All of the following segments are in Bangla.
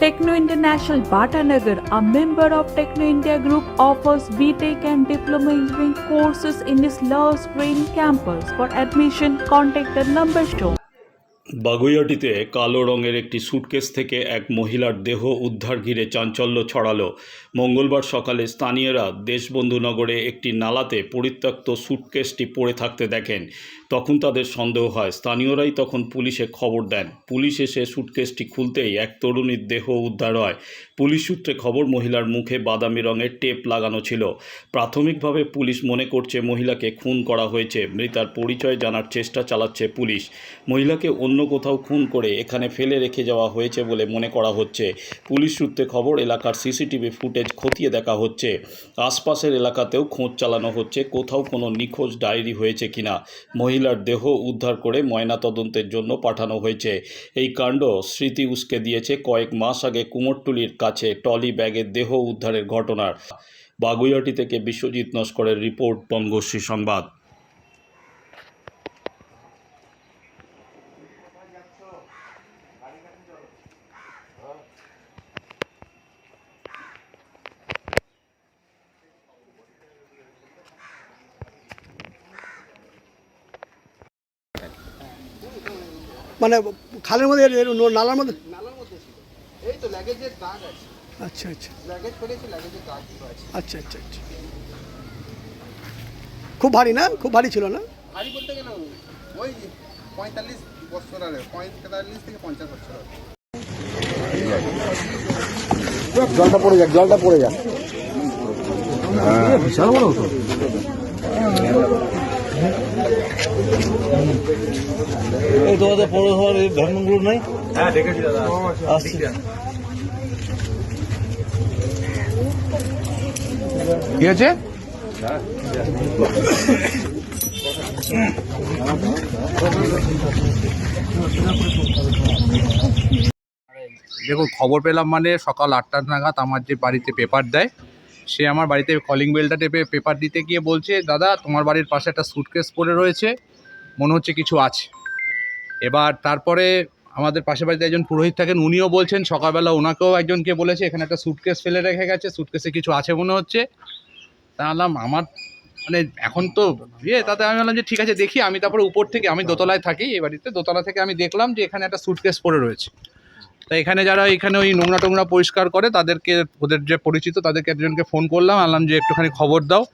Techno International Bhatanagar, a member of Techno India Group, offers BTEC and Diploma Engineering courses in its Love Green campus. For admission, contact the number shown. বাগুইয়াটিতে কালো রঙের একটি সুটকেস থেকে এক মহিলার দেহ উদ্ধার ঘিরে চাঞ্চল্য ছড়ালো মঙ্গলবার সকালে স্থানীয়রা দেশবন্ধুনগরে একটি নালাতে পরিত্যক্ত সুটকেসটি পড়ে থাকতে দেখেন তখন তাদের সন্দেহ হয়। স্থানীয়রাই তখন পুলিশে খবর দেন। পুলিশ এসে সুটকেসটি খুলতেই এক তরুণীর দেহ উদ্ধার হয়। পুলিশ সূত্রে খবর, মহিলার মুখে বাদামি রঙের টেপ লাগানো ছিল। প্রাথমিকভাবে পুলিশ মনে করছে মহিলাকে খুন করা হয়েছে। মৃতার পরিচয় জানার চেষ্টা চালাচ্ছে পুলিশ। মহিলাকে অন্য কোথাও খুন করে এখানে ফেলে রেখে যাওয়া হয়েছে বলে মনে করা হচ্ছে। পুলিশ সূত্রে খবর, এলাকার সিসিটিভি ফুটেজ খতিয়ে দেখা হচ্ছে। আশপাশের এলাকাতেও খোঁজ চালানো হচ্ছে। কোথাও কোনো নিখোঁজ ডায়েরি হয়েছে কিনা। মহিলার দেহ উদ্ধার করে ময়নাতদন্তের জন্য পাঠানো হয়েছে। এই কাণ্ড স্মৃতি উস্কে দিয়েছে কয়েক মাস আগে কুমোরটুলির কাছে টলি ব্যাগের দেহ উদ্ধারের ঘটনার। বাগুইয়াটি থেকে বিশ্বজিৎ নস্করের রিপোর্ট, বঙ্গশ্রী সংবাদ। মানে খালের মধ্যে নালার মধ্যে? নালার মধ্যে ছিল। এই তো লাগেজের দাগ আছে। আচ্ছা আচ্ছা। লাগেজ ফেলেছে লাগেজের দাগগুলো আছে। আচ্ছা আচ্ছা আচ্ছা। খুব ভারী না? খুব ভারী ছিল না? ভারী বলতে গেলে ওই পঁয়তাল্লিশ বছর আগে পঁয়তাল্লিশ থেকে পঞ্চাশ বছর আগে জলটা পড়ে যাক জলটা পড়ে যাক। এই তোমাদের পৌরসভার এই ভ্যানগুলো নাই? হ্যাঁ দেখেছি দাদা। আসছি। কি আছে দেখুন খবর পেলাম মানে সকাল আটটা নাগাদ আমার যে বাড়িতে পেপার দেয় সে আমার বাড়িতে কলিং বেলটা টেপে পেপার দিতে গিয়ে বলছে দাদা তোমার বাড়ির পাশে একটা সুটকেস পড়ে রয়েছে। মনে হচ্ছে কিছু আছে। এবার তারপরে আমাদের পাশে বাড়িতে একজন পুরোহিত থাকেন, উনিও বলছেন, সকালবেলা ওনাকেও একজনকে বলেছে, এখানে একটা সুটকেস ফেলে রেখে গেছে সুটকেসে কিছু আছে মনে হচ্ছে। তা বললাম, আমার মানে এখন তো ইয়ে তাতে আমি বললাম যে ঠিক আছে, দেখি, আমি তারপরে উপর থেকে, আমি দোতলায় থাকি, এই বাড়িতে, দোতলা থেকে আমি দেখলাম যে এখানে একটা সুটকেস পড়ে রয়েছে। তা এখানে যারা, এখানে ওই নোংরা টোংরা পরিষ্কার করে, তাদেরকে, ওদের যে পরিচিত, তাদেরকে একজনকে ফোন করলাম আনলাম যে একটুখানি খবর দাও।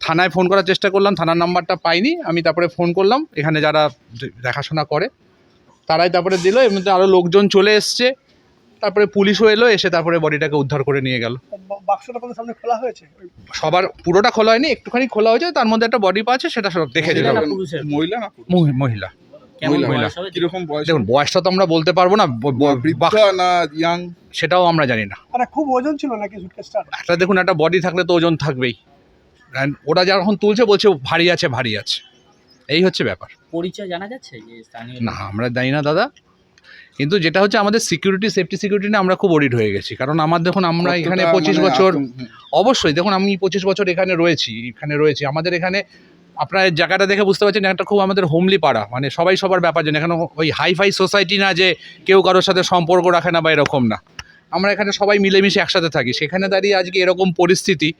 থানায় ফোন করার চেষ্টা করলাম থানার নাম্বারটা পাইনি আমি তারপরে ফোন করলাম এখানে যারা দেখাশোনা করে তারাই তারপরে দিল এর মধ্যে আরও লোকজন চলে এসছে তারপরে পুলিশও এলো এসে তারপরে বডিটাকে উদ্ধার করে নিয়ে গেল। বাক্সটা কোনো সামনে খোলা হয়েছে? সবার পুরোটা খোলা হয়নি একটুখানি খোলা হয়েছে তার মধ্যে একটা বডি পাচ্ছে সেটা সব দেখে দিলাম। মহিলা না মহিলা। মহিলা কীরকম বয়স? দেখুন বয়সটা তো আমরা বলতে পারব না ইয়াং সেটাও আমরা জানি না। মানে খুব ওজন ছিল নাকি একটা দেখুন একটা বডি থাকলে তো ওজন থাকবেই। ওরা যখন তুলছে বলছে ভারী আছে ভারী আছে। এই হচ্ছে ব্যাপার। পরিচয় জানা যাচ্ছে যে স্থানীয় না আমরা জানি না দাদা। কিন্তু যেটা হচ্ছে আমাদের সিকিউরিটি সেফটি সিকিউরিটি নিয়ে আমরা খুব অডিট হয়ে গেছি। কারণ আমার দেখুন আমরা এখানে পঁচিশ মানে বছর অবশ্যই দেখুন আমি পঁচিশ বছর এখানে রয়েছি এখানে রয়েছি। আমাদের এখানে আপনার জায়গাটা দেখে বুঝতে পারছেন একটা খুব আমাদের হোমলি পাড়া। মানে সবাই সবার ব্যাপার জানে। এখানে ওই হাই ফাই সোসাইটি না যে কেউ কারোর সাথে সম্পর্ক রাখে না বা এরকম না। আমরা এখানে সবাই মিলেমিশে একসাথে থাকি। সেখানে দাঁড়িয়ে আজকে এরকম পরিস্থিতি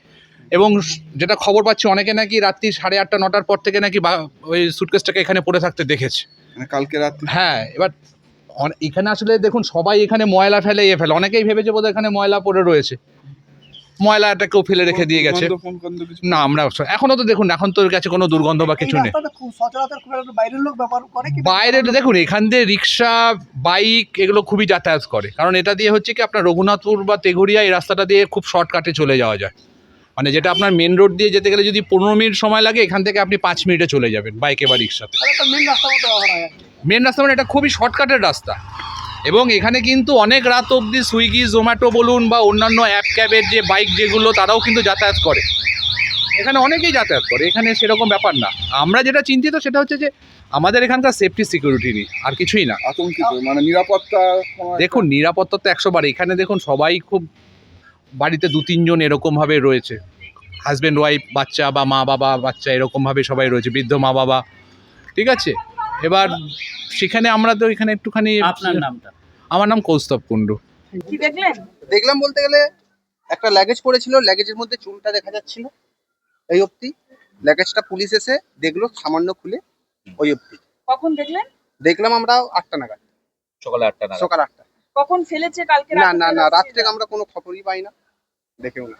এবং যেটা খবর পাচ্ছি অনেকে নাকি রাত্রি সাড়ে আটটা নটার পর থেকে নাকি বা- ওই সুটকেসটাকে এখানে পড়ে থাকতে দেখেছে। মানে কালকে রাত হ্যাঁ এবার এখানে আসলে দেখুন সবাই এখানে ময়লা ফেলে ইয়ে ফেলে। অনেকেই ভেবেছে বোধহয় এখানে ময়লা পড়ে রয়েছে। ময়লাটা কেউ ফেলে রেখে দিয়ে গেছে। না আমরা এখনও তো দেখুন এখন তোর কাছে কোনো দুর্গন্ধ বা কিছু নেই। বাইরের লোক ব্যাপার করে কি বাইরে দেখুন এখান দিয়ে রিক্সা বাইক এগুলো খুবই যাতায়াত করে। কারণ এটা দিয়ে হচ্ছে কি আপনার রঘুনাথপুর বা তেঘুরিয়া এই রাস্তাটা দিয়ে খুব শর্টকাটে চলে যাওয়া যায়। মানে যেটা আপনার মেন রোড দিয়ে যেতে গেলে যদি পনেরো মিনিট সময় লাগে এখান থেকে আপনি পাঁচ মিনিটে চলে যাবেন বাইকে বা রিক্সাতে মেন রাস্তা। মেন রাস্তা মানে এটা খুবই শর্টকাটের রাস্তা। এবং এখানে কিন্তু অনেক রাত অবধি সুইগি জোম্যাটো বলুন বা অন্যান্য অ্যাপ ক্যাবের যে বাইক যেগুলো তারাও কিন্তু যাতায়াত করে। এখানে অনেকেই যাতায়াত করে এখানে সেরকম ব্যাপার না। আমরা যেটা চিন্তিত সেটা হচ্ছে যে আমাদের এখানকার সেফটি সিকিউরিটি নেই আর কিছুই না। আতঙ্কিত মানে নিরাপত্তা দেখুন নিরাপত্তা তো একশো বার এখানে দেখুন সবাই খুব বাড়িতে দু তিনজন এরকমভাবে রয়েছে। হাজব্যান্ড ওয়াইফ বাচ্চা বা মা বাবা বাচ্চা এরকমভাবে সবাই রয়েছে বৃদ্ধ মা বাবা। ঠিক আছে? এবার সেখানে আমরা তো এখানে একটুখানি আপনার নামটা? আমার নাম কৌস্তব কুণ্ডু। কি দেখলেন? দেখলাম বলতে গেলে একটা ল্যাগেজ পড়েছিল ল্যাগেজের মধ্যে চুলটা দেখা যাচ্ছিল এই অবধি। ল্যাগেজটা পুলিশ এসে দেখল সামান্য খুলে ওই অবধি। কখন দেখলেন? দেখলাম আমরা আটটা নাগাদ। সকালে আটটা নাগাদ। সকাল আটটা। কখন ফেলেছে কালকে না না না ফেলেছে? রাত থেকে আমরা কোনো খবরই পাই না। দেখেও না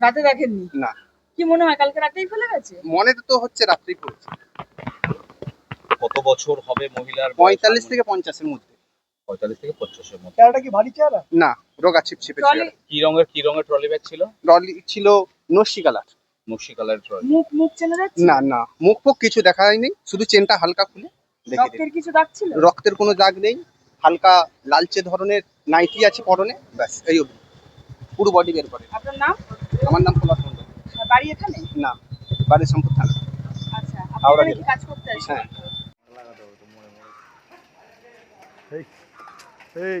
রাতে দেখেননি? না। কি মনে হয় কালকে রাতেই ফেলে গেছে? মনে তো হচ্ছে রাত্রেই পড়েছে। কত বছর হবে মহিলার পঁয়তাল্লিশ থেকে পঞ্চাশের মধ্যে। পঁয়তাল্লিশ থেকে পঞ্চাশের মধ্যে। চেহারাটা কি ভারী চেহারা? না রোগা ছিপ ছিপে কি রঙের কি রঙের ট্রলি ব্যাগ ছিল? ট্রলি ছিল নস্যি কালার। নকশি কালারের ট্রলি। মুখ মুখ চেনে যাচ্ছে? না না মুখ ফুক কিছু দেখা হয়নি শুধু চেনটা হালকা খুলে রক্তের কিছু দাগ ছিল? রক্তের কোনো দাগ নেই হালকা লালচে ধরনের নাইটি আছে পরনে ব্যাস এই অবধি পুরো বডি বের করে আপনার নাম আমার নাম পলাশ মন্ডল বাড়ি এখানে না বাড়ি সম্পদ থানা আচ্ছা আপনি হাওড়া কাজ করতে আসেন হ্যাঁ এই